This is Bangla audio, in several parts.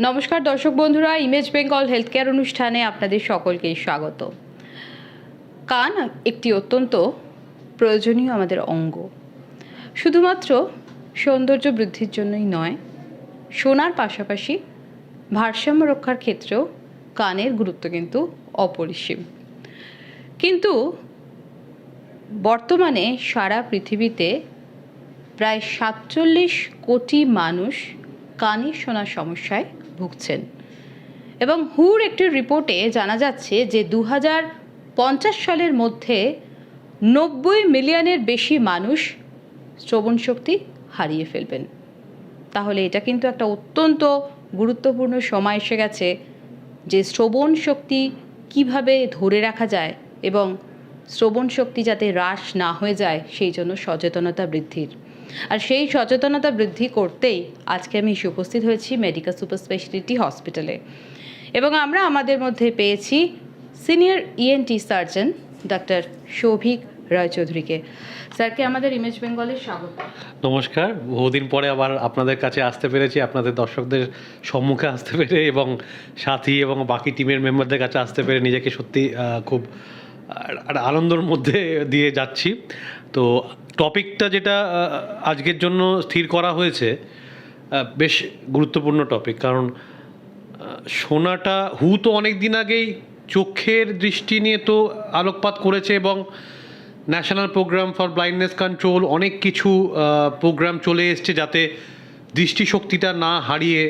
নমস্কার দর্শক বন্ধুরা ইমেজ বেঙ্গল হেলথ কেয়ার অনুষ্ঠানে আপনাদের সকলকেই স্বাগত। কান একটি অত্যন্ত প্রয়োজনীয় আমাদের অঙ্গ। শুধুমাত্র সৌন্দর্য বৃদ্ধির জন্যই নয় শোনার পাশাপাশি ভারসাম্য রক্ষার ক্ষেত্রেও কানের গুরুত্ব কিন্তু অপরিসীম। কিন্তু বর্তমানে সারা পৃথিবীতে প্রায় সাতচল্লিশ কোটি মানুষ কানে শোনার সমস্যায় ভুগছেন। এবং হুর একটি রিপোর্টে জানা যাচ্ছে যে দু হাজার পঞ্চাশ সালের মধ্যে নব্বই মিলিয়নের বেশি মানুষ শ্রবণ শক্তি হারিয়ে ফেলবেন। তাহলে এটা কিন্তু একটা অত্যন্ত গুরুত্বপূর্ণ সময় এসে গেছে যে শ্রবণ শক্তি কীভাবে ধরে রাখা যায় এবং শ্রবণ শক্তি যাতে হ্রাস না হয়ে যায়, সেই জন্য সচেতনতা বৃদ্ধির। আর সেই সচেতনতা বৃদ্ধি করতেই আজকে আমি এসে উপস্থিত হয়েছি মেডিকেল সুপার স্পেশালিটি হসপিটালে। এবং আমরা আমাদের মধ্যে পেয়েছি senior ENT surgeon doctor Souvik রায়চৌধুরীকে। স্যারকে আমাদের ইমেজ বেঙ্গলের স্বাগত। নমস্কার। বহুদিন পরে আবার আপনাদের কাছে আসতে পেরেছি, আপনাদের দর্শকদের সম্মুখে আসতে পেরে এবং সাথী এবং বাকি টিমের মেম্বারদের কাছে আসতে পেরে নিজেকে সত্যি খুব আনন্দের মধ্যে দিয়ে যাচ্ছি। তো টপিকটা যেটা আজকের জন্য স্থির করা হয়েছে বেশ গুরুত্বপূর্ণ টপিক, কারণ সোনাটা হু তো অনেক দিন আগেই চোখের দৃষ্টি নিয়ে তো আলোকপাত করেছে এবং national programme for blindness control অনেক কিছু প্রোগ্রাম চলে এসছে যাতে দৃষ্টিশক্তিটা না হারিয়ে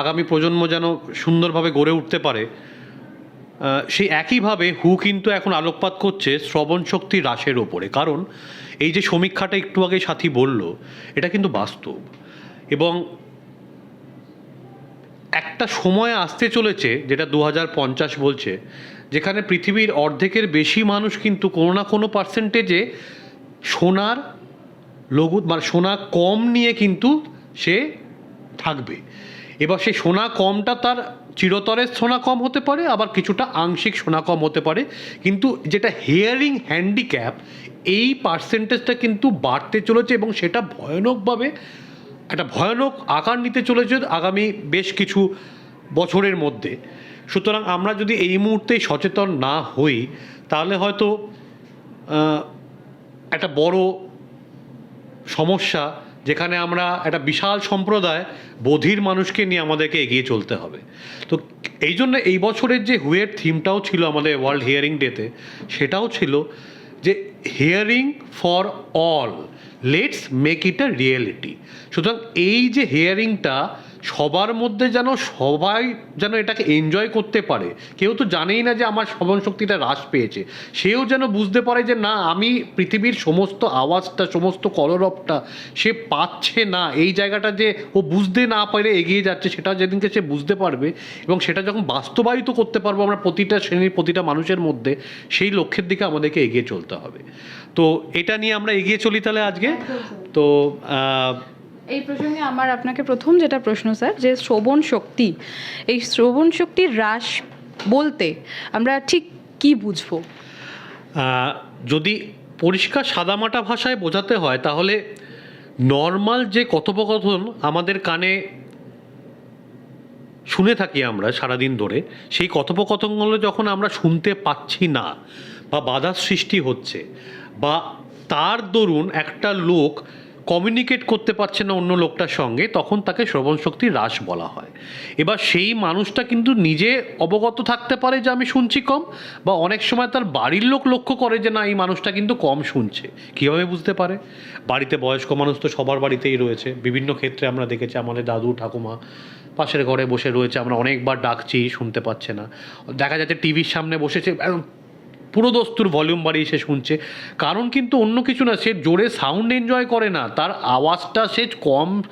আগামী প্রজন্ম যেন সুন্দরভাবে গড়ে উঠতে পারে। সেই একইভাবে হু কিন্তু এখন আলোকপাত করছে শ্রবণ শক্তি হ্রাসের ওপরে। কারণ এই যে সমীক্ষাটা একটু আগে সাথী বলল, এটা কিন্তু বাস্তব। এবং একটা সময় আসতে চলেছে, যেটা দু পঞ্চাশ বলছে, যেখানে পৃথিবীর অর্ধেকের বেশি মানুষ কিন্তু কোনো না কোনো পার্সেন্টেজে সোনার লঘু মানে সোনা কম নিয়ে কিন্তু সে থাকবে। এবার সেই সোনা কমটা তার চিরতরের সোনা কম হতে পারে, আবার কিছুটা আংশিক সোনা কম হতে পারে। কিন্তু যেটা হেয়ারিং হ্যান্ডিক্যাপ এই পার্সেন্টেজটা কিন্তু বাড়তে চলেছে এবং সেটা ভয়ানকভাবে, একটা ভয়ানক আকার নিতে চলেছে আগামী বেশ কিছু বছরের মধ্যে। সুতরাং আমরা যদি এই মুহূর্তেই সচেতন না হই, তাহলে হয়তো একটা বড় সমস্যা যেখানে আমরা একটা বিশাল সম্প্রদায় বধির মানুষকে নিয়ে আমাদেরকে এগিয়ে চলতে হবে। তো এই জন্য এই বছরের যে হুয়ের থিমটাও ছিল আমাদের ওয়ার্ল্ড হিয়ারিং ডেতে, সেটাও ছিল যে hearing for all, let's make it a reality. সুতরাং এই যে হিয়ারিংটা সবার মধ্যে যেন সবাই যেন এটাকে এনজয় করতে পারে। কেউ তো জানেই না যে আমার শ্রবণ শক্তিটা হ্রাস পেয়েছে। সেও যেন বুঝতে পারে যে না, আমি পৃথিবীর সমস্ত আওয়াজটা, সমস্ত কলরবটা সে পাচ্ছে না। এই জায়গাটা যে ও বুঝতে না পারে এগিয়ে যাচ্ছে, সেটা যেদিনকে সে বুঝতে পারবে এবং সেটা যখন বাস্তবায়িত করতে পারব আমরা প্রতিটা শ্রেণির, প্রতিটা মানুষের মধ্যে, সেই লক্ষ্যের দিকে আমাদেরকে এগিয়ে চলতে হবে। তো এটা নিয়ে আমরা এগিয়ে চলি তাহলে আজকে। তো এই প্রসঙ্গে আমার আপনাকে প্রথম যেটা প্রশ্ন, স্যার, যে শ্রবণ শক্তি, এই শ্রবণ শক্তির হ্রাস বলতে আমরা ঠিক কি বুঝব? যদি পরিষ্কার সাদামাটা ভাষায় বোঝাতে হয়, তাহলে নর্মাল যে কথোপকথন আমাদের কানে শুনে থাকি আমরা সারাদিন ধরে, সেই কথোপকথনগুলো যখন আমরা শুনতে পাচ্ছি না বা বাধার সৃষ্টি হচ্ছে, বা তার দরুন একটা লোক কমিউনিকেট করতে পারছে না অন্য লোকটার সঙ্গে, তখন তাকে শ্রবণ শক্তি হ্রাস বলা হয়। এবার সেই মানুষটা কিন্তু নিজে অবগত থাকতে পারে যে আমি শুনছি কম, বা অনেক সময় তার বাড়ির লোক লক্ষ্য করে যে না, এই মানুষটা কিন্তু কম শুনছে। কীভাবে বুঝতে পারে? বাড়িতে বয়স্ক মানুষ তো সবার বাড়িতেই রয়েছে। বিভিন্ন ক্ষেত্রে আমরা দেখেছি আমাদের দাদু, ঠাকুমা পাশের ঘরে বসে রয়েছে। আমরা অনেকবার ডাকছি, শুনতে পাচ্ছে না। দেখা যাচ্ছে টিভির সামনে বসেছে পুরো দস্তুর ভলিউম বাড়িয়ে সে শুনছে। কারণ কিন্তু অন্য কিছু না, সে জোরে সাউন্ড এনজয় করে না। তার আওয়াজটা সে কম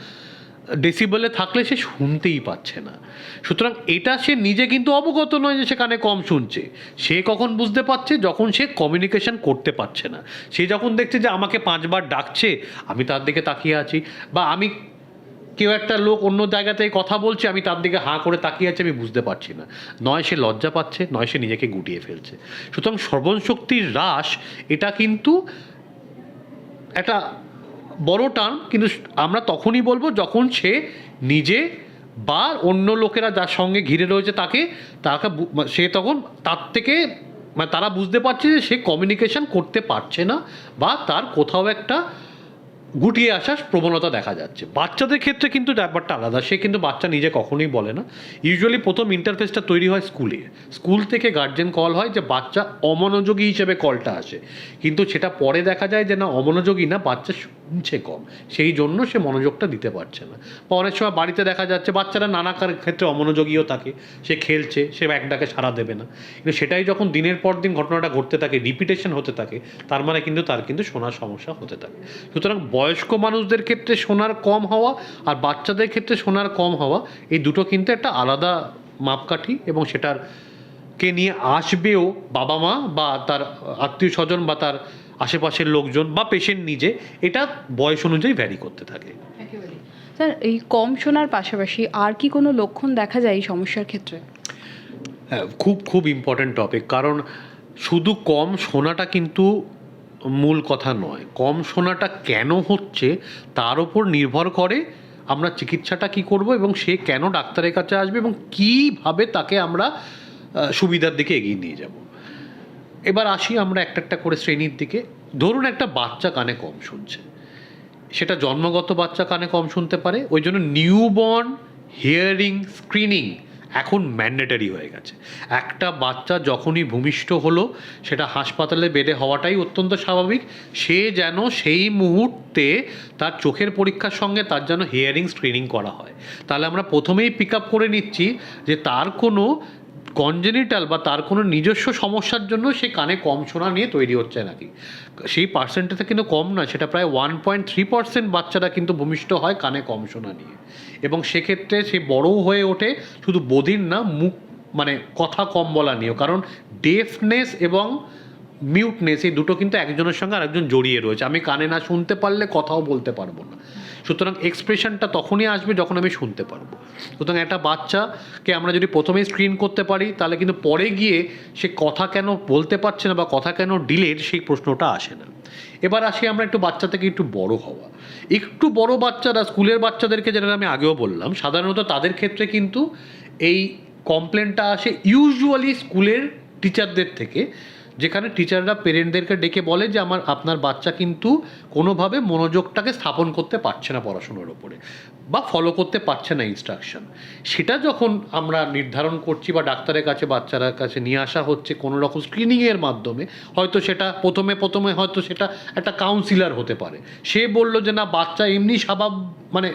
ডেসিবেলে থাকলে সে শুনতেই পাচ্ছে না। সুতরাং এটা সে নিজে কিন্তু অবগত নয় যে সে কানে কম শুনছে। সে কখন বুঝতে পারছে? যখন সে কমিউনিকেশন করতে পারছে না। সে যখন দেখছে যে আমাকে পাঁচবার ডাকছে, আমি তার দিকে তাকিয়ে আছি। বা আমি কেউ একটা লোক অন্য জায়গাতে কথা বলছে, আমি তার দিকে হাঁ করে তাকিয়ে আছি, আমি বুঝতে পারছি না। নয় সে লজ্জা পাচ্ছে, নয় সে নিজেকে গুটিয়ে ফেলছে। সুতরাং শ্রবণ শক্তির হ্রাস, এটা কিন্তু একটা বড় টার্ম কিন্তু আমরা তখনই বলব যখন সে নিজে বা অন্য লোকেরা যার সঙ্গে ঘিরে রয়েছে তাকে তাকে বু- সে তখন তার থেকে মানে তারা বুঝতে পারছে যে সে কমিউনিকেশন করতে পারছে না বা তার কোথাও একটা গুটিয়ে আসার প্রবণতা দেখা যাচ্ছে। বাচ্চাদের ক্ষেত্রে কিন্তু ব্যাপারটা আলাদা। সে কিন্তু বাচ্চা নিজে কখনোই বলে না। ইউজুয়ালি প্রথম ইন্টারফেসটা তৈরি হয় স্কুলে স্কুল থেকে গার্জেন কল হয় যে বাচ্চা অমনোযোগী হিসেবে কলটা আসে। কিন্তু সেটা পরে দেখা যায় যে না, অমনোযোগী না, বাচ্চা শুনছে কম। সেই জন্য সে মনোযোগটা দিতে পারছে না। বা অনেক সময় বাড়িতে দেখা যাচ্ছে বাচ্চারা নানা ক্ষেত্রে অমনোযোগীও থাকে। সে খেলছে, সে এক ডাকে সাড়া দেবে না। কিন্তু সেটাই যখন দিনের পর দিন ঘটনাটা ঘটতে থাকে রিপিটেশন হতে থাকে, তার মানে কিন্তু তার কিন্তু শোনার সমস্যা হতে থাকে। সুতরাং বয়স্ক মানুষদের ক্ষেত্রে শোনার কম হওয়া আর বাচ্চাদের ক্ষেত্রে শোনার কম হওয়া, এই দুটো কিন্তু একটা আলাদা মাপকাঠি এবং সেটার কে নিয়ে আসবেও বাবা মা বা তার আত্মীয় স্বজন বা তার আশেপাশের লোকজন বা পেশেন্ট নিজে এটা বয়স অনুযায়ী ভ্যারি করতে থাকে। স্যার এই কম শোনার পাশাপাশি আর কি কোনো লক্ষণ দেখা যায় এই সমস্যার ক্ষেত্রে? হ্যাঁ খুব খুব ইম্পর্ট্যান্ট টপিক কারণ শুধু কম শোনাটা কিন্তু মূল কথা নয়। কম শোনাটা কেন হচ্ছে তার উপর নির্ভর করে আমরা চিকিৎসাটা কি করব এবং সে কেন ডাক্তারের কাছে আসবে এবং কীভাবে তাকে আমরা সুবিধার দিকে এগিয়ে নিয়ে যাব। এবার আসি আমরা একটা একটা করে শ্রেণির দিকে। ধরুন একটা বাচ্চা কানে কম শুনছে। সেটা জন্মগত বাচ্চা কানে কম শুনতে পারে, ওই জন্য নিউবর্ন হিয়ারিং স্ক্রিনিং এখন ম্যান্ডেটারি হয়ে গেছে। একটা বাচ্চা যখনই ভূমিষ্ঠ হলো, সেটা হাসপাতালে বেডে হওয়াটাই অত্যন্ত স্বাভাবিক। সে যেন সেই মুহূর্তে তার চোখের পরীক্ষার সঙ্গে তার যেন হিয়ারিং স্ক্রিনিং করা হয়। তাহলে আমরা প্রথমেই পিক আপ করে নিচ্ছি যে তার কোনো কনজেনিটাল বা তার কোনো নিজস্ব সমস্যার জন্য সে কানে কম শোনা নিয়ে তৈরি হচ্ছে নাকি? সেই পার্সেন্টেজটা কিন্তু কম নয়, সেটা প্রায় ওয়ান পয়েন্ট থ্রি পার্সেন্ট বাচ্চারা কিন্তু ভূমিষ্ঠ হয় কানে কম শোনা নিয়ে। এবং সেক্ষেত্রে সে বড়ও হয়ে ওঠে শুধু বধির না, মুখ মানে কথা কম বলা নিয়েও। কারণ ডেফনেস এবং মিউটনেস এই দুটো কিন্তু একজনের সঙ্গে আরেকজন জড়িয়ে রয়েছে। আমি কানে না শুনতে পারলে কথাও বলতে পারব না। সুতরাং এক্সপ্রেশনটা তখনই আসবে যখন আমি শুনতে পারব। সুতরাং একটা বাচ্চাকে আমরা যদি প্রথমেই স্ক্রিন করতে পারি, তাহলে কিন্তু পরে গিয়ে সে কথা কেন বলতে পারছে না বা কথা কেন ডিলেট সেই প্রশ্নটা আসে না। এবার আসি আমরা একটু বাচ্চা থেকে একটু বড় হওয়া। একটু বড় বাচ্চারা, স্কুলের বাচ্চাদেরকে যেটা আমি আগেও বললাম, সাধারণত তাদের ক্ষেত্রে কিন্তু এই কমপ্লেনটা আসে ইউজুয়ালি স্কুলের টিচারদের থেকে। যেখানে টিচাররা পেরেন্টদেরকে ডেকে বলে যে, আমার, আপনার বাচ্চা কিন্তু কোনোভাবে মনোযোগটাকে স্থাপন করতে পারছে না পড়াশোনার ওপরে বা ফলো করতে পারছে না ইনস্ট্রাকশন সেটা যখন আমরা নির্ধারণ করছি বা ডাক্তারের কাছে, বাচ্চারা কাছে নিয়ে আসা হচ্ছে কোনো রকম স্ক্রিনিংয়ের মাধ্যমে, হয়তো সেটা প্রথমে প্রথমে হয়তো সেটা একটা কাউন্সিলার হতে পারে। সে বলল যে, না, বাচ্চা এমনি স্বভাব মানে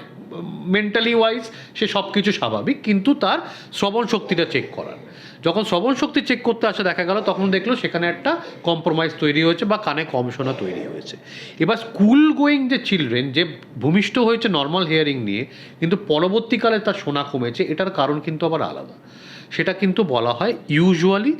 মেন্টালি ওয়াইজ সে সব কিছু স্বাভাবিক, কিন্তু তার শ্রবণ শক্তিটা চেক করার। যখন শ্রবণ শক্তি চেক করতে আসে, দেখা গেল তখন দেখল সেখানে একটা কম্প্রোমাইজ তৈরি হয়েছে বা কানে কম শোনা তৈরি হয়েছে। এবার স্কুল গোয়িং যে চিলড্রেন যে ভূমিষ্ঠ হয়েছে নর্মাল হিয়ারিং নিয়ে, কিন্তু পরবর্তীকালে তার শোনা কমেছে, এটার কারণ কিন্তু আবার আলাদা। সেটা কিন্তু বলা হয় ইউজুয়ালি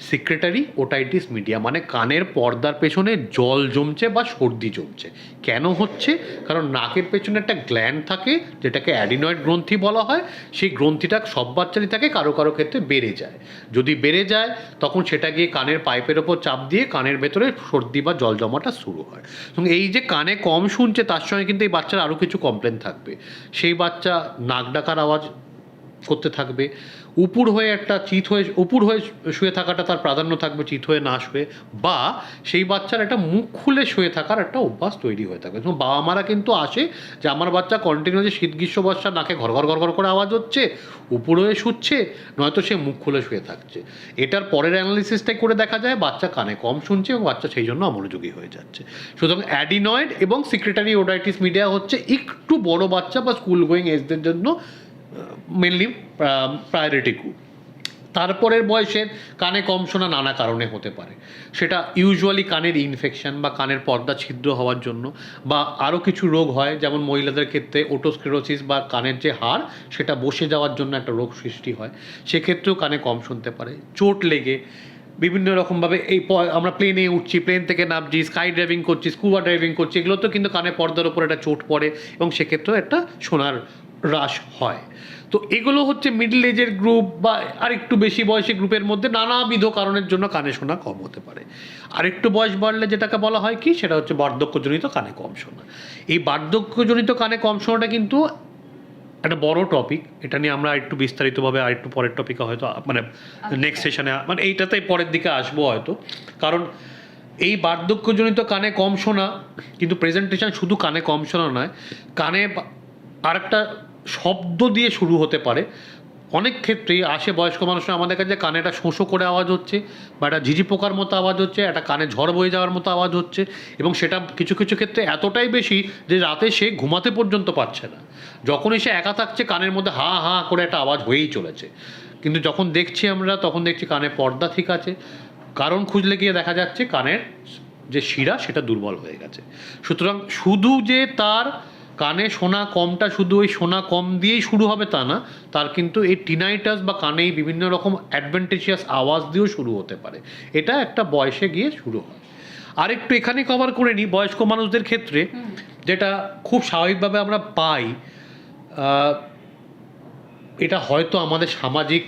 সিক্রেটারি ওটাইটিস মিডিয়া মানে কানের পর্দার পেছনে জল জমছে বা সর্দি জমছে। কেন হচ্ছে? কারণ নাকের পেছনে একটা গ্ল্যান্ড থাকে, যেটাকে অ্যাডিনয়েড গ্রন্থি বলা হয়, সেই গ্রন্থিটা সব বাচ্চারই থাকে, কারও কারও ক্ষেত্রে বেড়ে যায়। যদি বেড়ে যায়, তখন সেটা গিয়ে কানের পাইপের ওপর চাপ দিয়ে কানের ভেতরে সর্দি বা জল জমাটা শুরু হয়। এবং এই যে কানে কম শুনছে, তার সঙ্গে কিন্তু এই বাচ্চার আরও কিছু কমপ্লেন থাকবে। সেই বাচ্চা নাক ডাকার আওয়াজ করতে থাকবে উপুর হয়ে একটা চিত হয়ে, উপুর হয়ে শুয়ে থাকাটা তার প্রাধান্য থাকবে, চিত হয়ে না শুয়ে। বা সেই বাচ্চার একটা মুখ খুলে শুয়ে থাকার একটা অভ্যাস তৈরি হয়ে থাকবে বাবা মারা কিন্তু আসে যে আমার বাচ্চা কন্টিনিউসলি শীত গ্রীষ্ম বর্ষা নাকে ঘর ঘর ঘর ঘর করে আওয়াজ হচ্ছে, উপর হয়ে শুচ্ছে, নয়তো সে মুখ খুলে শুয়ে থাকছে। এটার পরের অ্যানালিসিসটাই করে দেখা যায়, বাচ্চা কানে কম শুনছে এবং বাচ্চা সেই জন্য অমনোযোগী হয়ে যাচ্ছে। সুতরাং অ্যাডিনয়েড এবং সিক্রেটারি ওডাইটিস মিডিয়া হচ্ছে একটু বড় বাচ্চা বা স্কুল গোয়িং এজদের জন্য মেনলি প্রায়োরিটি গ্রুপ তারপরের বয়সের কানে কম শোনা নানা কারণে হতে পারে। সেটা ইউজুয়ালি কানের ইনফেকশন বা কানের পর্দা ছিদ্র হওয়ার জন্য বা আরও কিছু রোগ হয়, যেমন মহিলাদের ক্ষেত্রে ওটোস্ক্লেরোসিস বা কানের যে হাড়, সেটা বসে যাওয়ার জন্য একটা রোগ সৃষ্টি হয়। সেক্ষেত্রেও কানে কম শুনতে পারে। চোট লেগে বিভিন্ন রকমভাবে এই আমরা প্লেনে উঠছি প্লেন থেকে নামছি স্কাই ড্রাইভিং করছি স্কুবা ড্রাইভিং করছি এগুলো তো কিন্তু কানে পর্দার উপর একটা চোট পড়ে এবং সেক্ষেত্রেও একটা শোনার হ্রাস হয়। তো এগুলো হচ্ছে মিডল এজের গ্রুপ বা আরেকটু বেশি বয়সী গ্রুপের মধ্যে নানাবিধ কারণের জন্য কানে শোনা কম হতে পারে। আরেকটু বয়স বাড়লে যেটাকে বলা হয় কি? সেটা হচ্ছে বার্ধক্যজনিত কানে কম শোনা। এই বার্ধক্যজনিত কানে কম শোনাটা কিন্তু একটা বড় টপিক এটা নিয়ে আমরা একটু বিস্তারিতভাবে আর একটু পরের টপিকে হয়তো মানে নেক্সট সেশনে মানে এইটাতেই পরের দিকে আসব হয়তো। কারণ এই বার্ধক্যজনিত কানে কম শোনা কিন্তু প্রেজেন্টেশন শুধু কানে কম শোনা নয় কানে বা- আরেকটা শব্দ দিয়ে শুরু হতে পারে। অনেক ক্ষেত্রেই আসে বয়স্ক মানুষরা আমাদের কাছে কানে একটা শোঁশো করে আওয়াজ হচ্ছে বা একটা ঝিঝি পোকার মতো আওয়াজ হচ্ছে, একটা কানে ঝড় বয়ে যাওয়ার মতো আওয়াজ হচ্ছে এবং সেটা কিছু কিছু ক্ষেত্রে এতটাই বেশি যে রাতে সে ঘুমাতে পর্যন্ত পারছে না। যখনই সে একা থাকছে, কানের মধ্যে হা হা করে একটা আওয়াজ হয়েই চলেছে। কিন্তু যখন দেখছি আমরা, তখন দেখছি কানে পর্দা ঠিক আছে। কারণ খুঁজলে গিয়ে দেখা যাচ্ছে কানের যে শিরা, সেটা দুর্বল হয়ে গেছে। সুতরাং শুধু যে তার কানে শোনা কমটা শুধু ওই শোনা কম দিয়েই শুরু হবে তা না তার কিন্তু এই টিনাইটাস বা কানেই বিভিন্ন রকম অ্যাডভেন্টেজিয়াস আওয়াজ দিয়েও শুরু হতে পারে। এটা একটা বয়সে গিয়ে শুরু হয়। আর একটু এখানে কভার করে নিই বয়স্ক মানুষদের ক্ষেত্রে যেটা খুব স্বাভাবিকভাবে আমরা পাই এটা হয়তো আমাদের সামাজিক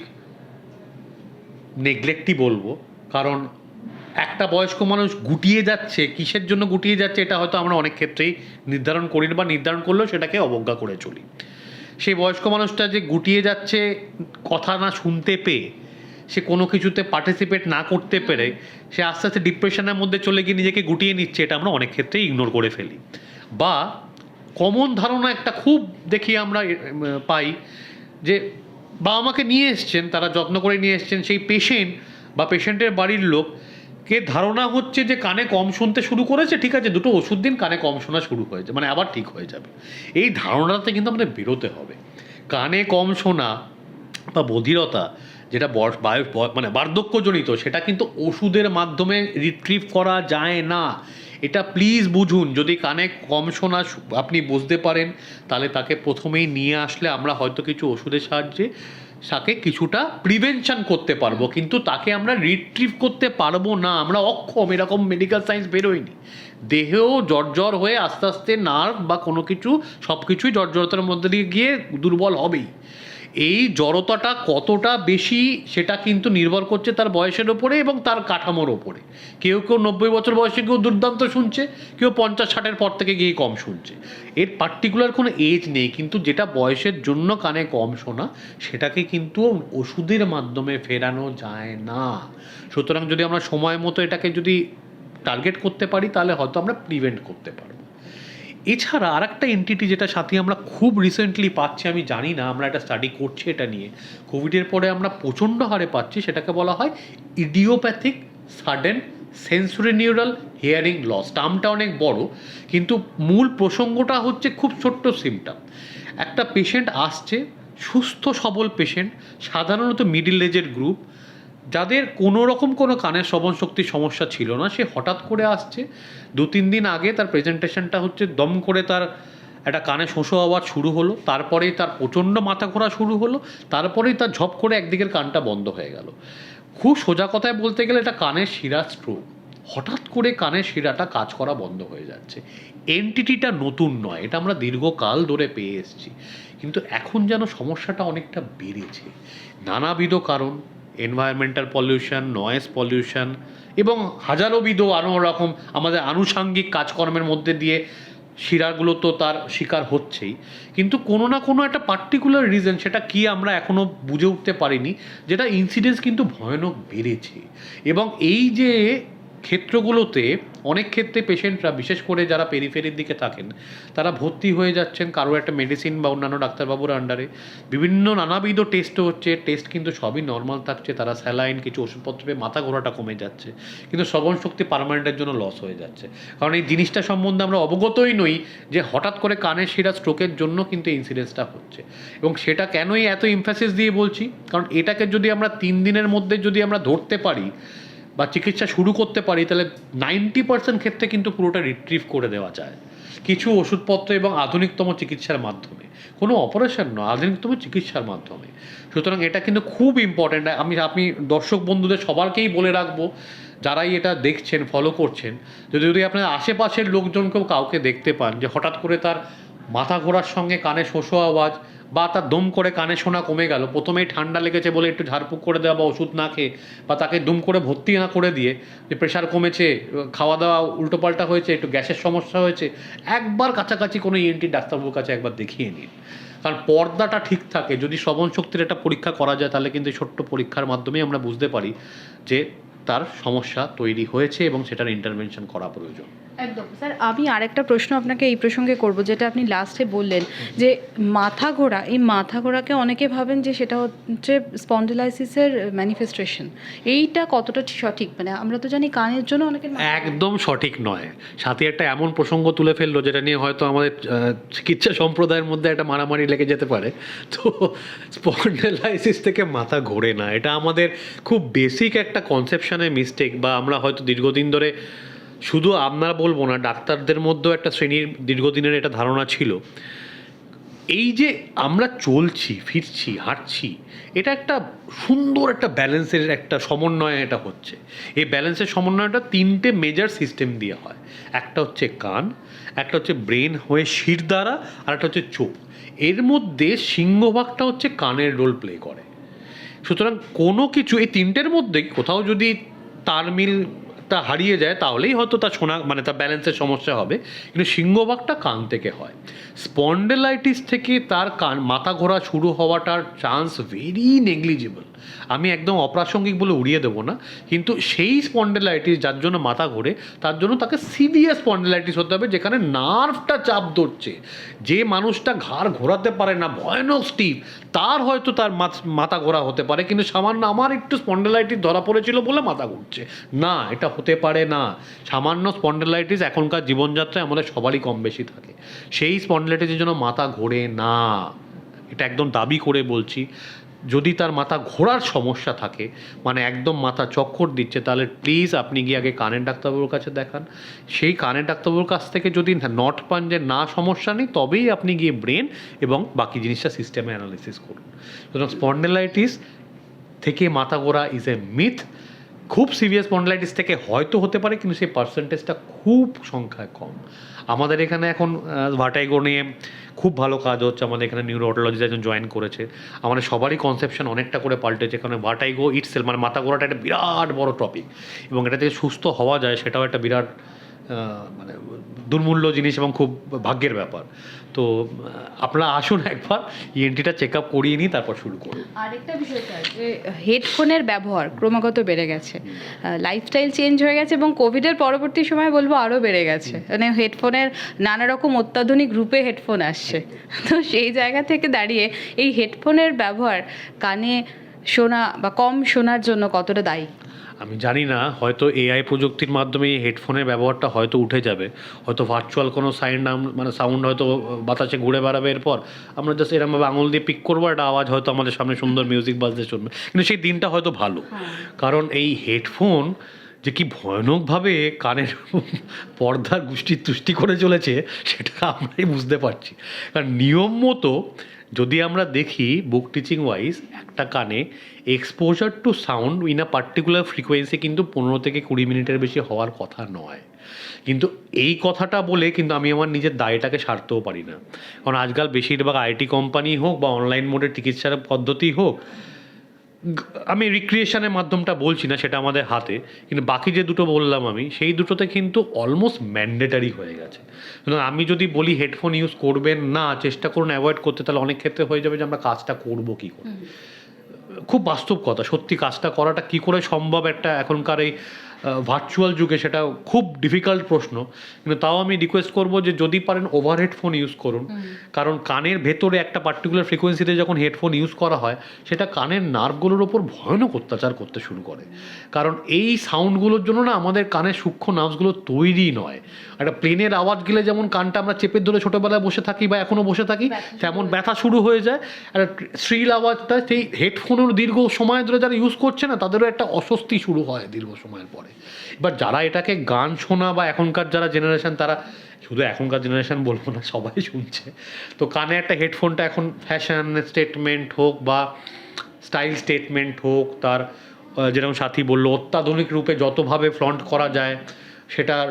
নেগলেক্টই বলব কারণ একটা বয়স্ক মানুষ গুটিয়ে যাচ্ছে, কিসের জন্য গুটিয়ে যাচ্ছে এটা হয়তো আমরা অনেক ক্ষেত্রেই নির্ধারণ করি না বা নির্ধারণ করলেও সেটাকে অবজ্ঞা করে চলি। সেই বয়স্ক মানুষটা যে গুটিয়ে যাচ্ছে কথা না শুনতে পেয়ে, সে কোনো কিছুতে পার্টিসিপেট না করতে পেরে, সে আস্তে আস্তে ডিপ্রেশনের মধ্যে চলে গিয়ে নিজেকে গুটিয়ে নিচ্ছে, এটা আমরা অনেক ক্ষেত্রেই ইগনোর করে ফেলি। বা কমন ধারণা একটা খুব দেখি আমরা পাই যে বাবা মাকে নিয়ে এসছেন, তারা যত্ন করে নিয়ে এসছেন, সেই পেশেন্ট বা পেশেন্টের বাড়ির লোক কে ধারণা হচ্ছে যে কানে কম শুনতে শুরু করেছে, ঠিক আছে, দুটো ওষুধ দিন কানে কম শোনা শুরু হয়েছে মানে আবার ঠিক হয়ে যাবে। এই ধারণাতে কিন্তু আমাদের বেরোতে হবে। কানে কম শোনা বা বধিরতা, যেটা বয়স মানে বার্ধক্যজনিত, সেটা কিন্তু ওষুধের মাধ্যমে রিট্রিভ করা যায় না। এটা প্লিজ বুঝুন, যদি কানে কম শোনা আপনি বুঝতে পারেন, তাহলে তাকে প্রথমেই নিয়ে আসলে আমরা হয়তো কিছু ওষুধের সাহায্যে তাকে কিছুটা প্রিভেনশন করতে পারব, কিন্তু তাকে আমরা রিট্রিভ করতে পারব না। আমরা অক্ষম, এরকম মেডিকেল সায়েন্স বেরোয়নি। দেহেও জর্জর হয়ে আস্তে আস্তে নার্ভ বা কোনো কিছু সব কিছুই জর্জরতার মধ্যে দিয়ে গিয়ে দুর্বল হবেই। এই জড়তাটা কতটা বেশি সেটা কিন্তু নির্ভর করছে তার বয়সের ওপরে এবং তার কাঠামোর ওপরে কেউ কেউ নব্বই বছর বয়সে কেউ দুর্দান্ত শুনছে, কেউ পঞ্চাশ ষাটের পর থেকে গিয়ে কম শুনছে। এর পার্টিকুলার কোনো এজ নেই, কিন্তু যেটা বয়সের জন্য কানে কম শোনা, সেটাকে কিন্তু ওষুধের মাধ্যমে ফেরানো যায় না। সুতরাং যদি আমরা সময় মতো এটাকে যদি টার্গেট করতে পারি, তাহলে হয়তো আমরা প্রিভেন্ট করতে পারব। এছাড়া আর একটা এন্টিটি যেটা সাথে আমরা খুব রিসেন্টলি পাচ্ছি, আমি জানি না, আমরা একটা স্টাডি করছি এটা নিয়ে। কোভিডের পরে আমরা প্রচণ্ড হারে পাচ্ছি, সেটাকে বলা হয় idiopathic sudden sensory neural hearing loss টার্মটা অনেক বড়, কিন্তু মূল প্রসঙ্গটা হচ্ছে খুব ছোট্ট সিমটাম একটা পেশেন্ট আসছে, সুস্থ সবল পেশেন্ট সাধারণত মিডিল এজের গ্রুপ যাদের কোনো রকম কোনো কানের শ্রবণ শক্তির সমস্যা ছিল না, সে হঠাৎ করে আসছে। দু, তিন দিন আগে তার প্রেজেন্টেশনটা হচ্ছে দম করে তার একটা কানে শোষো আওয়াজ শুরু হলো তারপরেই তার প্রচণ্ড মাথা ঘোরা শুরু হলো, তারপরেই তার ঝপ করে একদিকের কানটা বন্ধ হয়ে গেল। খুব সোজা কথায় বলতে গেলে এটা কানের শিরা স্ট্রোক হঠাৎ করে কানের শিরাটা কাজ করা বন্ধ হয়ে যাচ্ছে। এনটিটিটা নতুন নয়, এটা আমরা দীর্ঘকাল ধরে পেয়ে এসেছি। কিন্তু এখন যেন সমস্যাটা অনেকটা বেড়েছে। নানাবিধ কারণ এনভায়রনমেন্টাল পলিউশন নয়েস পলিউশন এবং হাজারোবিধ আরও রকম আমাদের আনুষাঙ্গিক কাজকর্মের মধ্যে দিয়ে শিরাগুলো তো তার শিকার হচ্ছেই। কিন্তু কোনো না কোনো একটা পার্টিকুলার রিজন সেটা কি আমরা এখনও বুঝে উঠতে পারিনি, যেটা ইনসিডেন্স কিন্তু ভয়ানক বেড়েছে। এবং এই যে ক্ষেত্রগুলোতে অনেক ক্ষেত্রে পেশেন্টরা বিশেষ করে যারা পেরিফেরির দিকে থাকেন, তারা ভর্তি হয়ে যাচ্ছেন কারও একটা মেডিসিন বা অন্যান্য ডাক্তারবাবুর আন্ডারে বিভিন্ন নানাবিধ টেস্ট হচ্ছে টেস্ট কিন্তু সবই নর্মাল থাকছে, তারা স্যালাইন কিছু ওষুধপত্র মাথা ঘোরাটা কমে যাচ্ছে। কিন্তু শ্রবণ শক্তি পার্মানেন্টের জন্য লস হয়ে যাচ্ছে। কারণ এই জিনিসটা সম্বন্ধে আমরা অবগতই নই যে হঠাৎ করে কানের শিরা স্ট্রোকের জন্য কিন্তু ইনসিডেন্সটা হচ্ছে। এবং সেটা কেনই এত ইমফ্যাসিস দিয়ে বলছি? কারণ এটাকে যদি আমরা তিন দিনের মধ্যে যদি আমরা ধরতে পারি বা চিকিৎসা শুরু করতে পারি, তাহলে নাইনটি পার্সেন্ট ক্ষেত্রে কিন্তু পুরোটা রিট্রিভ করে দেওয়া যায়। কিছু ওষুধপত্র এবং আধুনিকতম চিকিৎসার মাধ্যমে। কোনো অপারেশন নয়, আধুনিকতম চিকিৎসার মাধ্যমে। সুতরাং এটা কিন্তু খুব ইম্পর্ট্যান্ট আমি আপনি দর্শক বন্ধুদের সবারকেই বলে রাখব, যারাই এটা দেখছেন ফলো করছেন, যদি যদি আপনার আশেপাশের লোকজনকেও কাউকে দেখতে পান, যে হঠাৎ করে তার মাথা ঘোরার সঙ্গে কানে শোষো আওয়াজ বা তার দম করে কানে শোনা কমে গেল। প্রথমেই ঠান্ডা লেগেছে বলে একটু ঝাড়ফুঁক করে দেওয়া বা ওষুধ না খেয়ে বা তাকে দুম করে ভর্তি না করে দিয়ে যে প্রেশার কমেছে খাওয়া দাওয়া উল্টোপাল্টা হয়েছে, একটু গ্যাসের সমস্যা হয়েছে, একবার কাছাকাছি কোনো ইএনটি ডাক্তারবাবুর কাছে একবার দেখিয়ে নিন। কারণ পর্দাটা ঠিক থাকে, যদি শ্রবণ শক্তির একটা পরীক্ষা করা যায়, তাহলে কিন্তু ছোট্ট পরীক্ষার মাধ্যমেই আমরা বুঝতে পারি যে তার সমস্যা তৈরি হয়েছে এবং সেটার ইন্টারভেনশন করা প্রয়োজন। একদম। স্যার, আমি আরেকটা প্রশ্ন আপনাকে এই প্রসঙ্গে করব, যেটা আপনি লাস্টে বললেন, যে মাথা ঘোরা, এই মাথা ঘোরাকে অনেকে ভাবেন যে সেটা হচ্ছে স্পন্ডিলাইসিসের ম্যানিফেস্টেশন এইটা কতটা সঠিক? মানে আমরা তো জানি কানের জন্য ঘোরে। একদম সঠিক নয়। সাথে একটা এমন প্রসঙ্গ তুলে ফেলল, যেটা নিয়ে হয়তো আমাদের চিকিৎসা সম্প্রদায়ের মধ্যে একটা মারামারি লেগে যেতে পারে। তো স্পন্ডেলাইসিস থেকে মাথা ঘোরে না। এটা আমাদের খুব বেসিক একটা কনসেপশনের মিস্টেক বা আমরা হয়তো দীর্ঘদিন ধরে শুধু আমরা বলব না, ডাক্তারদের মধ্যেও একটা শ্রেণির দীর্ঘদিনের এটা ধারণা ছিল। এই যে আমরা চলছি, ফিরছি, হাঁটছি, এটা একটা সুন্দর একটা ব্যালেন্সের একটা সমন্বয় এটা হচ্ছে। এই ব্যালেন্সের সমন্বয়টা তিনটে মেজার সিস্টেম দিয়ে হয়। একটা হচ্ছে কান, একটা হচ্ছে ব্রেন হয়ে শির দ্বারা, আর একটা হচ্ছে চোখ। এর মধ্যে সিংহভাগটা হচ্ছে কানের রোল প্লে করে। সুতরাং কোনো কিছু এই তিনটের মধ্যে কোথাও যদি তালমিলটা হারিয়ে যায়, তাহলেই হয়তো তার সোনা মানে তার ব্যালেন্সের সমস্যা হবে। কিন্তু সিংহভাগটা কান থেকে হয়। স্পন্ডেলাইটিস থেকে তার কান, মাথা ঘোরা শুরু হওয়াটার চান্স ভেরি নেগলিজিবল আমি একদম অপ্রাসঙ্গিক বলে উড়িয়ে দেবো না, কিন্তু সেই স্পন্ডেলাইটিস যার জন্য মাথা ঘোরে, তার জন্য তাকে সিভিয়ার স্পন্ডেলাইটিস হতে হবে, যেখানে নার্ভটা চাপ ধরছে। যে মানুষটা ঘাড় ঘোরাতে পারে না, ভয়ানক স্টিভ তার হয়তো তার মাথা ঘোরা হতে পারে, কিন্তু সামান্য আমার একটু স্পন্ডেলাইটিস ধরা পড়েছিল বলে মাথা ঘুরছে। না, এটা হতে পারে না। সামান্য স্পন্ডেলাইটিস এখনকার জীবনযাত্রায় আমাদের সবারই কম বেশি থাকে। সেই স্পন্ডেলাইটিসের জন্য মাথা ঘোরে না। এটা একদম দাবি করে বলছি। যদি তার মাথা ঘোরার সমস্যা থাকে মানে একদম মাথা চক্কর দিচ্ছে, তাহলে প্লিজ আপনি গিয়ে আগে কানের ডাক্তারবাবুর কাছে দেখান। সেই কানের ডাক্তারবাবুর কাছ থেকে যদি নট পান যে না, সমস্যা নেই, তবেই আপনি গিয়ে ব্রেন এবং বাকি জিনিসটা সিস্টেমে অ্যানালিসিস করুন। সুতরাং স্পন্ডেলাইটিস থেকে মাথা ঘোরা ইজ এ মিথ খুব সিভিয়াস স্পন্ডলাইটিস থেকে হয়তো হতে পারে, কিন্তু সেই পার্সেন্টেজটা খুব সংখ্যায় কম। আমাদের এখানে এখন ভাটাইগো নিয়ে খুব ভালো কাজ হচ্ছে। আমাদের এখানে নিউরোটোলজিস্ট একজন জয়েন করেছে। আমাদের সবারই কনসেপশন অনেকটা করে পাল্টেছে। কারণ ভাটাইগো ইটসেল মানে মাথা ঘোরাটা একটা বিরাট বড় টপিক এবং এটা থেকে সুস্থ হওয়া যায়, সেটাও একটা বিরাট মানে দুর্মূল্য জিনিস এবং খুব ভাগ্যের ব্যাপার। তো আপনারা আসুন একবার ইএনটিটা চেক আপ করিয়ে নিই তারপর শুরু করুন। আরেকটা বিষয় স্যার যে হেডফোনের ব্যবহার ক্রমাগত বেড়ে গেছে। লাইফস্টাইল চেঞ্জ হয়ে গেছে এবং কোভিডের পরবর্তী সময় বলব আরও বেড়ে গেছে। মানে হেডফোনের নানা রকম অত্যাধুনিক রূপে হেডফোন আসছে। তো সেই জায়গা থেকে দাঁড়িয়ে এই হেডফোনের ব্যবহার কানে শোনা বা কম শোনার জন্য কতটা দায়ী? আমি জানি না হয়তো এআই প্রযুক্তির মাধ্যমে এই হেডফোনের ব্যবহারটা হয়তো উঠে যাবে হয়তো ভার্চুয়াল কোনো সাইন মানে সাউন্ড হয়তো বাতাসে ঘুরে বেড়াবে এরপর। আমরা জাস্ট এরকমভাবে আঙুল দিয়ে পিক করব একটা আওয়াজ হয়তো আমাদের সামনে সুন্দর মিউজিক বাজতে শুনবে। কিন্তু সেই দিনটা হয়তো ভালো। কারণ এই হেডফোন যে কি ভয়ানকভাবে কানের পর্দার গুষ্টি তুষ্টি করে চলেছে সেটা আমরাই বুঝতে পারছি। কারণ নিয়ম মতো যদি আমরা দেখি বুক টিচিং ওয়াইজ একটা কানে exposure to sound in a particular frequency কিন্তু পনেরো থেকে কুড়ি মিনিটের বেশি হওয়ার কথা নয়। কিন্তু এই কথাটা বলে কিন্তু আমি আমার নিজের দায়টাকে সারতেও পারি না। কারণ আজকাল বেশিরভাগ আইটি কোম্পানি হোক বা অনলাইন মোডে চিকিৎসার পদ্ধতি হোক, আমি রিক্রিয়েশনের মাধ্যমটা বলছি না, সেটা আমাদের হাতে। কিন্তু বাকি যে দুটো বললাম আমি, সেই দুটোতে কিন্তু অলমোস্ট ম্যান্ডেটারি হয়ে গেছে। আমি যদি বলি হেডফোন ইউজ করবেন না, চেষ্টা করুন অ্যাভয়েড করতে, তাহলে অনেক ক্ষেত্রে হয়ে যাবে যে আমরা কাজটা করব কী করে। খুব বাস্তব কথা। সত্যি কাজটা করাটা কি করে সম্ভব একটা এখনকার এই ভার্চুয়াল যুগে সেটা খুব ডিফিকাল্ট প্রশ্ন কিন্তু তাও আমি রিকোয়েস্ট করব যে যদি পারেন ওভার হেডফোন ইউজ করুন। কারণ কানের ভেতরে একটা পার্টিকুলার ফ্রিকোয়েন্সিতে যখন হেডফোন ইউজ করা হয় সেটা কানের নার্ভগুলোর ওপর ভয়ানক অত্যাচার করতে শুরু করে। কারণ এই সাউন্ডগুলোর জন্য না আমাদের কানের সূক্ষ্ম নার্ভসগুলো তৈরি নয়। একটা প্লেনের আওয়াজ গেলে যেমন কানটা আমরা চেপে ধরে ছোটোবেলায় বসে থাকি বা এখনও বসে থাকি তেমন ব্যথা শুরু হয়ে যায়। একটা শ্রীল আওয়াজটা সেই হেডফোনের দীর্ঘ সময় ধরে যারা ইউজ করছে না তাদেরও একটা অস্বস্তি শুরু হয় দীর্ঘ সময়ের পরে। এবার যারা এটাকে গান শোনা বা এখনকার যারা জেনারেশান তারা শুধু এখনকার জেনারেশান বলব না, সবাই শুনছে। তো কানে একটা হেডফোনটা এখন ফ্যাশন স্টেটমেন্ট হোক বা স্টাইল স্টেটমেন্ট হোক, তার যেরকম সাথী বলল, অত্যাধুনিক রূপে যতভাবে ফ্লন্ট করা যায়, সেটার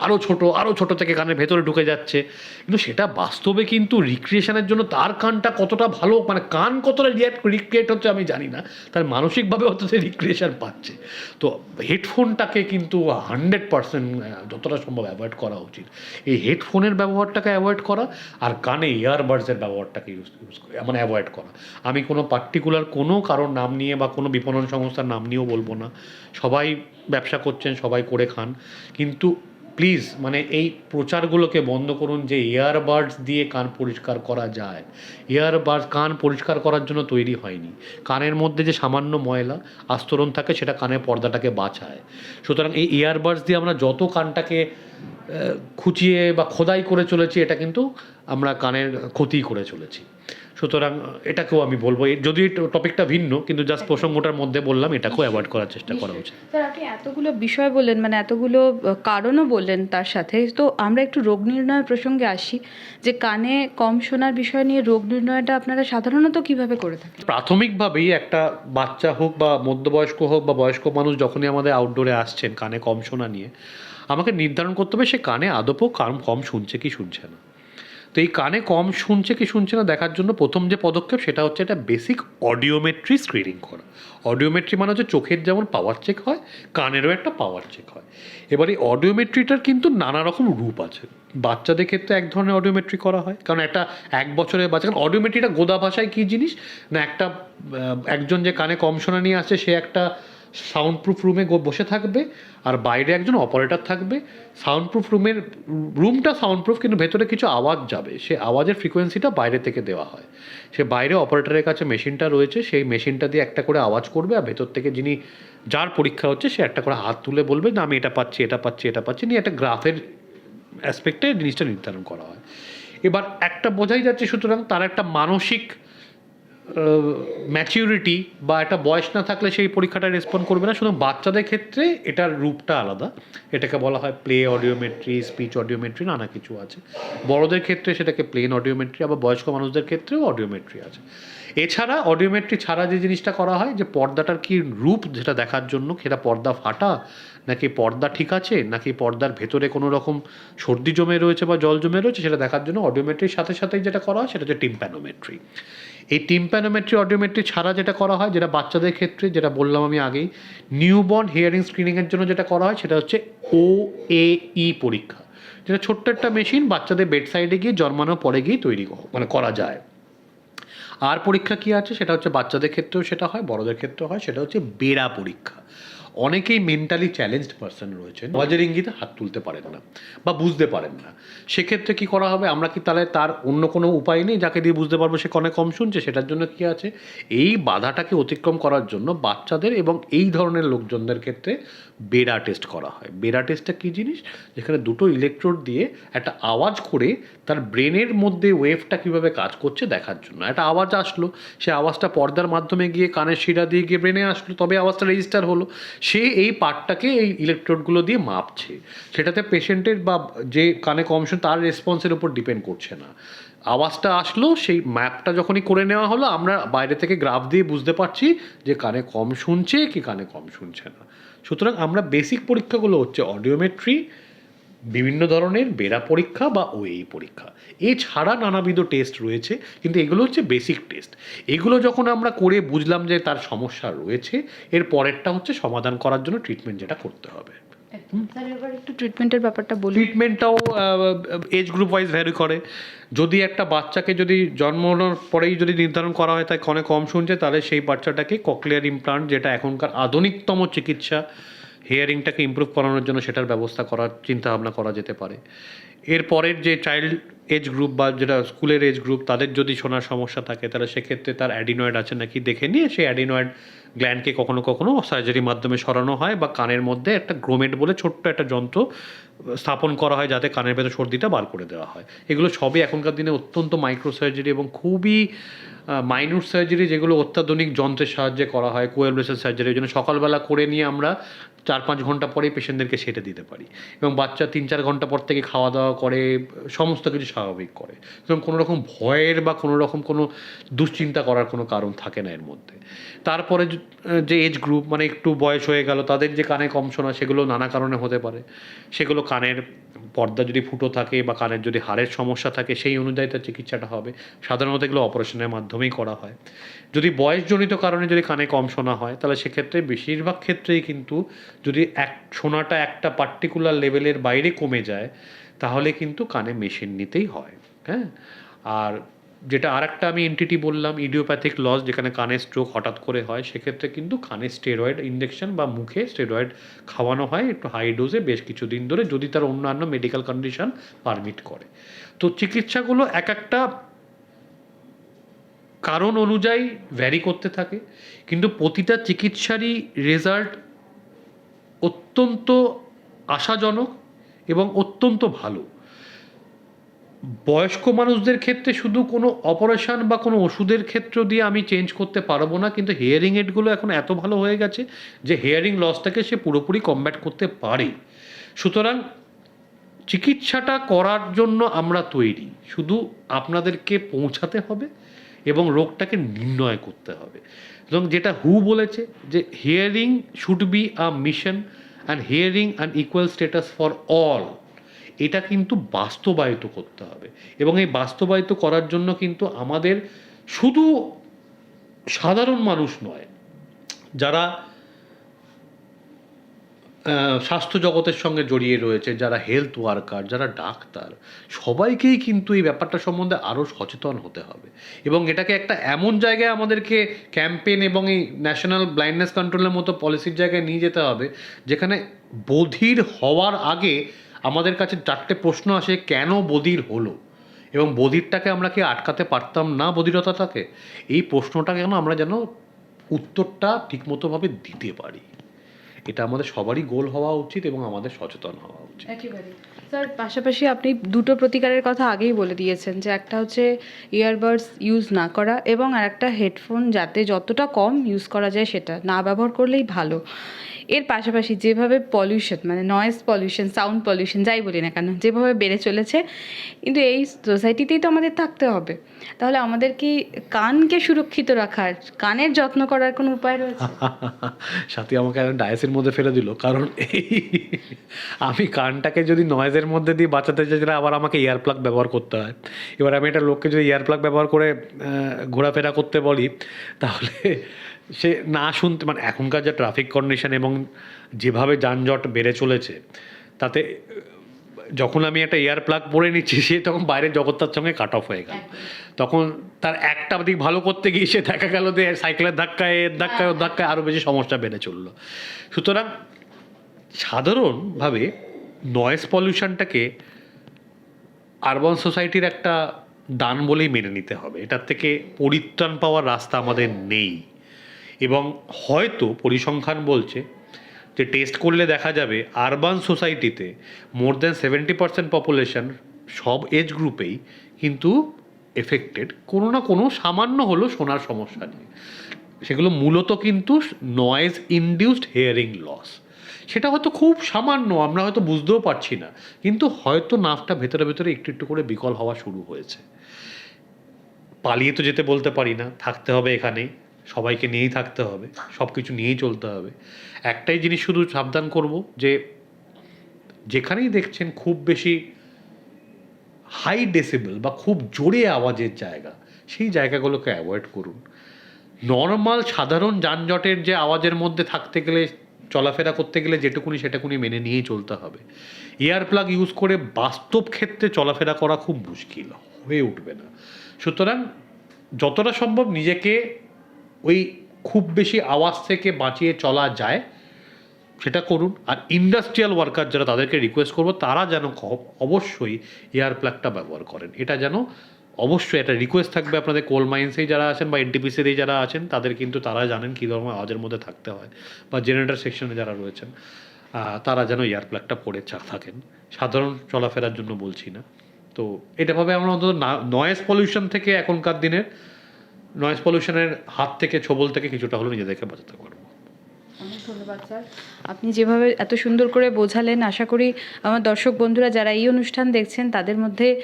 আরও ছোট আরও ছোট থেকে কানের ভেতরে ঢুকে যাচ্ছে। কিন্তু সেটা বাস্তবে কিন্তু রিক্রিয়েশনের জন্য তার কানটা কতটা ভালো মানে কান কতটা রিয়াক্ট রিক্রিয়েট হচ্ছে আমি জানি না। তার মানসিকভাবে হয়তো সে রিক্রিয়েশন পাচ্ছে। তো হেডফোনটাকে কিন্তু হান্ড্রেড পার্সেন্ট যতটা সম্ভব অ্যাভয়েড করা উচিত। এই হেডফোনের ব্যবহারটাকে অ্যাভয়েড করা আর কানে ইয়ারবাডসের ব্যবহারটাকে ইউজ ইউজ মানে অ্যাভয়েড করা। আমি কোনো পার্টিকুলার কোনো কারোর নাম নিয়ে বা কোনো বিপণন সংস্থার নাম নিয়েও বলব না। সবাই ব্যবসা করছেন, সবাই করে খান। কিন্তু প্লিজ মানে এই প্রচারগুলোকে বন্ধ করুন যে ইয়ারবাডস দিয়ে কান পরিষ্কার করা যায়। ইয়ারবাডস কান পরিষ্কার করার জন্য তৈরি হয়নি। কানের মধ্যে যে সামান্য ময়লা, আস্তরণ থাকে, সেটা কানের পর্দাটাকে বাঁচায়। সুতরাং এই ইয়ারবাডস দিয়ে আমরা যত কানটাকে খুঁচিয়ে বা খোদাই করে চলেছি, এটা কিন্তু আমরা কানের ক্ষতি করে চলেছি। সুতরাং এটাকেও আমি বলব। যদিও টপিকটা ভিন্ন কিন্তু জাস্ট প্রসঙ্গটার মধ্যে বললাম এটাকেও অ্যাভয়েড করার চেষ্টা করা উচিত। স্যার আপনি এতগুলো বিষয় বললেন মানে এতগুলো কারণও বললেন তার সাথে। তো আমরা একটু রোগ নির্ণয় প্রসঙ্গে আসি যে কানে কম শোনার বিষয় নিয়ে রোগ নির্ণয়টা আপনারা সাধারণত কীভাবে করে থাকেন? প্রাথমিকভাবেই একটা বাচ্চা হোক বা মধ্যবয়স্ক হোক বা বয়স্ক মানুষ যখনই আমাদের আউটডোরে আসছেন কানে কম শোনা নিয়ে আমাকে নির্ধারণ করতে হবে সে কানে আদপও কান কম শুনছে কি শুনছে না। তো এই কানে কম শুনছে কি শুনছে না দেখার জন্য প্রথম যে পদক্ষেপ সেটা হচ্ছে একটা বেসিক অডিওমেট্রি স্ক্রিনিং করা। অডিওমেট্রি মানে হচ্ছে চোখের যেমন পাওয়ার চেক হয়, কানেরও একটা পাওয়ার চেক হয়। এবার এই অডিওমেট্রিটার কিন্তু নানা রকম রূপ আছে। বাচ্চাদের ক্ষেত্রে এক ধরনের অডিওমেট্রি করা হয়। কারণ একটা এক বছরের বাচ্চা, কারণ অডিওমেট্রিটা গোদা ভাষায় কী জিনিস? না একটা একজন যে কানে কম শোনা নিয়ে আসছে সে একটা সাউন্ড প্রুফ রুমে বসে থাকবে। আর বাইরে একজন অপারেটর থাকবে সাউন্ড প্রুফ রুমের রুমটা সাউন্ড প্রুফ কিন্তু ভেতরে কিছু আওয়াজ যাবে। সে আওয়াজের ফ্রিকোয়েন্সিটা বাইরে থেকে দেওয়া হয়। সে বাইরে অপারেটরের কাছে মেশিনটা রয়েছে, সেই মেশিনটা দিয়ে একটা করে আওয়াজ করবে আর ভেতর থেকে যিনি, যার পরীক্ষা হচ্ছে, সে একটা করে হাত তুলে বলবে না আমি এটা পাচ্ছি এটা পাচ্ছি এটা পাচ্ছি। নিয়ে একটা গ্রাফের অ্যাসপেক্টে জিনিসটা নির্ধারণ করা হয়। এবার একটা বোঝাই যাচ্ছে সুতরাং তার একটা মানসিক ম্যাচিউরিটি বা একটা বয়স না থাকলে সেই পরীক্ষাটা রেসপন্ড করবে না। শুধু বাচ্চাদের ক্ষেত্রে এটার রূপটা আলাদা। এটাকে বলা হয় প্লে অডিওমেট্রি স্পিচ অডিওমেট্রি নানা কিছু আছে। বড়দের ক্ষেত্রে সেটাকে প্লেন অডিওমেট্রি আবার বয়স্ক মানুষদের ক্ষেত্রেও অডিওমেট্রি আছে। এছাড়া অডিওমেট্রি ছাড়া যে জিনিসটা করা হয়, যে পর্দাটার কি রূপ যেটা দেখার জন্য সেটা পর্দা ফাটা, নাকি পর্দা ঠিক আছে, নাকি পর্দার ভেতরে কোনো রকম সর্দি জমে রয়েছে বা জল জমে রয়েছে, সেটা দেখার জন্য অডিওমেট্রির সাথে সাথেই যেটা করা হয়, সেটা হচ্ছে টিম্প্যানোমেট্রি এই টিম্প্যানোমেট্রি অডিওমেট্রি ছাড়া যেটা করা হয়, যেটা বাচ্চাদের ক্ষেত্রে, যেটা বললাম আমি আগেই, নিউবর্ন হিয়ারিং স্ক্রিনিংয়ের জন্য যেটা করা হয়, সেটা হচ্ছে ও এ ই পরীক্ষা। যেটা ছোট্ট একটা মেশিন, বাচ্চাদের বেড সাইডে গিয়ে জন্মানোর পরে গিয়ে তৈরি মানে করা যায়। আর পরীক্ষা কী আছে? সেটা হচ্ছে বাচ্চাদের ক্ষেত্রেও সেটা হয়, বড়দের ক্ষেত্রেও হয়, সেটা হচ্ছে বেড়া পরীক্ষা। অনেকেই মেন্টালি চ্যালেঞ্জড পার্সন রয়েছেন। আওয়াজের ইঙ্গিতে হাত তুলতে পারেন না বা বুঝতে পারেন না। সেক্ষেত্রে কি করা হবে? আমরা কি তাহলে তার অন্য কোনো উপায় নেই যাকে দিয়ে বুঝতে পারব সে কনে কম শুনছে? সেটার জন্য কি আছে? এই বাধাটাকে অতিক্রম করার জন্য বাচ্চাদের এবং এই ধরনের লোকজনদের ক্ষেত্রে বেড়া টেস্ট করা হয়। বেড়া টেস্টটা কী জিনিস? যেখানে দুটো ইলেকট্রোড দিয়ে একটা আওয়াজ করে তার ব্রেনের মধ্যে ওয়েভটা কীভাবে কাজ করছে দেখার জন্য। একটা আওয়াজ আসলো, সে আওয়াজটা পর্দার মাধ্যমে গিয়ে কানের শিরা দিয়ে গিয়ে ব্রেনে আসলো, তবে আওয়াজটা রেজিস্টার হলো। সে এই পার্টটাকে এই ইলেকট্রোডগুলো দিয়ে মাপছে। সেটাতে পেশেন্টের বা যে কানে কম শুন, তার রেসপন্সের উপর ডিপেন্ড করছে না। আওয়াজটা আসলো, সেই ম্যাপটা যখনই করে নেওয়া হলো, আমরা বাইরে থেকে গ্রাফ দিয়ে বুঝতে পারছি যে কানে কম শুনছে কি কানে কম শুনছে না। সুতরাং আমরা বেসিক পরীক্ষাগুলো হচ্ছে অডিওমেট্রি বিভিন্ন ধরনের বেড়া পরীক্ষা বা ওএই পরীক্ষা। এছাড়া নানাবিধ টেস্ট রয়েছে কিন্তু এগুলো হচ্ছে বেসিক টেস্ট এগুলো যখন আমরা করে বুঝলাম যে তার সমস্যা রয়েছে এর পরেরটা হচ্ছে সমাধান করার জন্য ট্রিটমেন্ট যেটা করতে হবে। স্যার এবার একটু ট্রিটমেন্টের ব্যাপারটা বলুন। ট্রিটমেন্টটাও এজ গ্রুপ ওয়াইজ ভ্যারি করে। যদি একটা বাচ্চাকে যদি জন্মানোর পরেই যদি নির্ধারণ করা হয় তাই কনে কম শুনছে তাহলে সেই বাচ্চাটাকে ককলিয়ার ইমপ্লান্ট যেটা এখনকার আধুনিকতম চিকিৎসা হিয়ারিংটাকে ইমপ্রুভ করানোর জন্য সেটার ব্যবস্থা করার চিন্তা ভাবনা করা যেতে পারে। এর পরের যে চাইল্ড এজ গ্রুপ বা যেটা স্কুলের এজ গ্রুপ তাদের যদি শোনার সমস্যা থাকে, তাহলে সেক্ষেত্রে তার অ্যাডিনয়েড আছে নাকি দেখে নিয়ে সেই অ্যাডিনয়েড গ্ল্যান্ডকে কখনো কখনো সার্জারির মাধ্যমে সরানো হয় বা কানের মধ্যে একটা গ্রোমেট বলে ছোট্ট একটা যন্ত্র স্থাপন করা হয় যাতে কানের ভেতর সর্দিটা বার করে দেওয়া হয়। এগুলো সবই এখনকার দিনে অত্যন্ত মাইক্রো সার্জারি এবং খুবই মাইনুট সার্জারি যেগুলো অত্যাধুনিক যন্ত্রের সাহায্যে করা হয় কোয়েল ব্রেসের সার্জারি জন্য। সকালবেলা করে নিয়ে আমরা চার পাঁচ ঘণ্টা পরেই পেশেন্টদেরকে সেটে দিতে পারি। এবং বাচ্চা তিন চার ঘণ্টা পর থেকে খাওয়া দাওয়া করে, সমস্ত কিছু স্বাভাবিক করে। এবং কোনো রকম ভয়ের বা কোনো রকম কোনো দুশ্চিন্তা করার কোনো কারণ থাকে না এর মধ্যে। তারপরে যে এজ গ্রুপ মানে একটু বয়স হয়ে গেল, তাদের যে কানে কম শোনা, সেগুলো নানা কারণে হতে পারে। সেগুলো কানের পর্দা যদি ফুটো থাকে বা কানের যদি হাড়ের সমস্যা থাকে, সেই অনুযায়ী তার চিকিৎসাটা হবে। সাধারণত এগুলো অপারেশনের মাধ্যমেই করা হয়। যদি বয়সজনিত কারণে যদি কানে কম শোনা হয়, তাহলে সেক্ষেত্রে বেশিরভাগ ক্ষেত্রেই কিন্তু যদি এক শোনাটা একটা পার্টিকুলার লেভেলের বাইরে কমে যায়, তাহলে কিন্তু কানে মেশিন নিতেই হয়। হ্যাঁ? আর যেটা আর একটা আমি এনটিটি বললাম ইডিওপ্যাথিক লস যেখানে কানে স্ট্রোক হঠাৎ করে হয়, সেক্ষেত্রে কিন্তু কানে স্টেরয়েড ইঞ্জেকশন বা মুখে স্টেরয়েড খাওয়ানো হয়, একটু হাই ডোজে বেশ কিছুদিন ধরে, যদি তার অন্যান্য মেডিকেল কন্ডিশন পারমিট করে। তো চিকিৎসাগুলো এক একটা কারণ অনুযায়ী ভ্যারি করতে থাকে, কিন্তু প্রতিটা চিকিৎসারই রেজাল্ট অত্যন্ত আশাজনক এবং অত্যন্ত ভালো। বয়স্ক মানুষদের ক্ষেত্রে শুধু কোনো অপারেশন বা কোনো ওষুধের ক্ষেত্র দিয়ে আমি চেঞ্জ করতে পারব না, কিন্তু হিয়ারিং এডগুলো এখন এত ভালো হয়ে গেছে যে হিয়ারিং লসটাকে সে পুরোপুরি কমব্যাট করতে পারে। সুতরাং চিকিৎসাটা করার জন্য আমরা তৈরি। শুধু আপনাদেরকে পৌঁছাতে হবে এবং রোগটাকে নির্ণয় করতে হবে। এবং যেটা হু বলেছে যে hearing should be a mission and hearing and equal status for all এটা কিন্তু বাস্তবায়িত করতে হবে। এবং এই বাস্তবায়িত করার জন্য কিন্তু আমাদের শুধু সাধারণ মানুষ নয়, যারা স্বাস্থ্য জগতের সঙ্গে জড়িয়ে রয়েছে, যারা হেলথ ওয়ার্কার যারা ডাক্তার, সবাইকেই কিন্তু এই ব্যাপারটা সম্বন্ধে আরও সচেতন হতে হবে। এবং এটাকে একটা এমন জায়গায় আমাদেরকে ক্যাম্পেন এবং এই ন্যাশনাল ব্লাইন্ডনেস কন্ট্রোলের মতো পলিসির জায়গায় নিয়ে যেতে হবে, যেখানে বধির হওয়ার আগে আমাদের কাছে চারটে প্রশ্ন আসে, কেন বধির হলো? এবং বধিরটাকে আমরা কি আটকাতে পারতাম না বধিরতাটাকে? এই প্রশ্নটা কেন আমরা যেন উত্তরটা ঠিকমতোভাবে দিতে পারি? এটা আমাদের সবারই গোল হওয়া উচিত এবং আমাদের সচেতন হওয়া উচিত। স্যার, পাশাপাশি আপনি দুটো প্রতিকারের কথা আগেই বলে দিয়েছেন যে একটা হচ্ছে ইয়ারবাডস ইউজ না করা এবং আর একটা হেডফোন যাতে যতটা কম ইউজ করা যায় সেটা না ব্যবহার করলেই ভালো। এর পাশাপাশি যেভাবে পলিউশন মানে নয়েজ পলিউশন সাউন্ড পলিউশন যাই বলি না কেন, যেভাবে বেড়ে চলেছে, কিন্তু এই সোসাইটিতেই তো আমাদের থাকতে হবে। তাহলে আমাদের কি কানকে সুরক্ষিত রাখার, কানের যত্ন করার কোনো উপায় রয়েছে? সাথী আমাকে ডায়াসের মধ্যে ফেলে দিল, কারণ আমি কানটাকে যদি নয়েজের মধ্যে দিয়ে বাঁচাতে চাই, তাহলে আবার আমাকে ইয়ার প্লাগ ব্যবহার করতে হয়। এবার আমি একটা লোককে যদি ইয়ার প্লাগ ব্যবহার করে ঘোরাফেরা করতে বলি, তাহলে সে না শুনতে মানে এখনকার যা ট্রাফিক কন্ডিশন এবং যেভাবে যানজট বেড়ে চলেছে তাতে যখন আমি একটা এয়ার প্লাগ পরে নিচ্ছি সে তখন বাইরের জগৎটার সঙ্গে কাট অফ হয়ে গেল। তখন তার একটা দিক ভালো করতে গিয়ে সে দেখা গেল যে সাইকেলের ধাক্কায় এর ধাক্কায় ওর ধাক্কায় আরও বেশি সমস্যা বেড়ে চলল। সুতরাং সাধারণভাবে নয়েজ পলিউশনটাকে আরবান সোসাইটির একটা দান বলেই মেনে নিতে হবে। এটার থেকে পরিত্রাণ পাওয়ার রাস্তা আমাদের নেই। এবং হয়তো পরিসংখ্যান বলছে যে টেস্ট করলে দেখা যাবে আরবান সোসাইটিতে more than seventy percent population সব এজ গ্রুপেই কিন্তু এফেক্টেড কোনো না কোনো সামান্য হলো শোনার সমস্যা নিয়ে। সেগুলো মূলত কিন্তু নয়েজ ইনডিউসড হিয়ারিং লস সেটা হয়তো খুব সামান্য, আমরা হয়তো বুঝতেও পারছি না, কিন্তু হয়তো নাফটা ভেতরে ভেতরে একটু একটু করে বিকল হওয়া শুরু হয়েছে। পালিয়ে তো যেতে বলতে পারি না, থাকতে হবে এখানেই। সবাইকে নিয়েই থাকতে হবে সব কিছু নিয়েই চলতে হবে। একটাই জিনিস শুধু সাবধান করব যে, যেখানেই দেখছেন খুব বেশি হাই ডেসিবেল বা খুব জোরে আওয়াজের জায়গা, সেই জায়গাগুলোকে অ্যাভয়েড করুন। নর্মাল সাধারণ যানজটের যে আওয়াজের মধ্যে থাকতে গেলে, চলাফেরা করতে গেলে যেটুকুনি সেটাকুনি মেনে নিয়েই চলতে হবে। এয়ার প্লাগ ইউজ করে বাস্তব ক্ষেত্রে চলাফেরা করা খুব মুশকিল, হয়ে উঠবে না। সুতরাং যতটা সম্ভব নিজেকে ওই খুব বেশি আওয়াজ থেকে বাঁচিয়ে চলা যায়, সেটা করুন। আর ইন্ডাস্ট্রিয়াল ওয়ার্কার যারা তাদেরকে রিকোয়েস্ট করব, তারা যেন অবশ্যই এয়ার প্লাগটা ব্যবহার করেন। এটা যেন অবশ্যই একটা রিকোয়েস্ট থাকবে আপনাদের কোল মাইন্সেই যারা আছেন বা এনটিপিসিতে যারা আছেন, তাদের কিন্তু তারা জানেন কী ধরনের আওয়াজের মধ্যে থাকতে হয় বা জেনারেটর সেকশনে যারা রয়েছেন তারা যেন এয়ার প্লাগটা পরে থাকেন। সাধারণ চলাফেরার জন্য বলছি না। তো এটাভাবে আমরা অন্তত নয়েজ পলিউশন থেকে এখনকার দিনের নয়েজ পলিউশনের হাত থেকে, ছবল থেকে কিছুটা হলেও নিজেদেরকে বাঁচাতে পারব। ধন্যবাদ, স্যার। আপনি যেভাবে এত সুন্দর করে বোঝালেন, আশা করি আমার দর্শক বন্ধুরা যারা এই অনুষ্ঠান দেখছেন, তাদের মধ্যে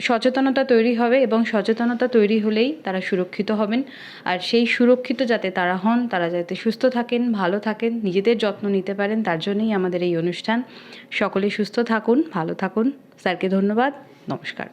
সচেতনতা তৈরি হবে এবং সচেতনতা তৈরি হলেই তারা সুরক্ষিত হবেন। আর সেই সুরক্ষিত যাতে তারা হন, তারা যাতে সুস্থ থাকেন, ভালো থাকেন, নিজেদের যত্ন নিতে পারেন, তার জন্যই আমাদের এই অনুষ্ঠান। সকলে সুস্থ থাকুন, ভালো থাকুন। স্যারকে ধন্যবাদ। নমস্কার।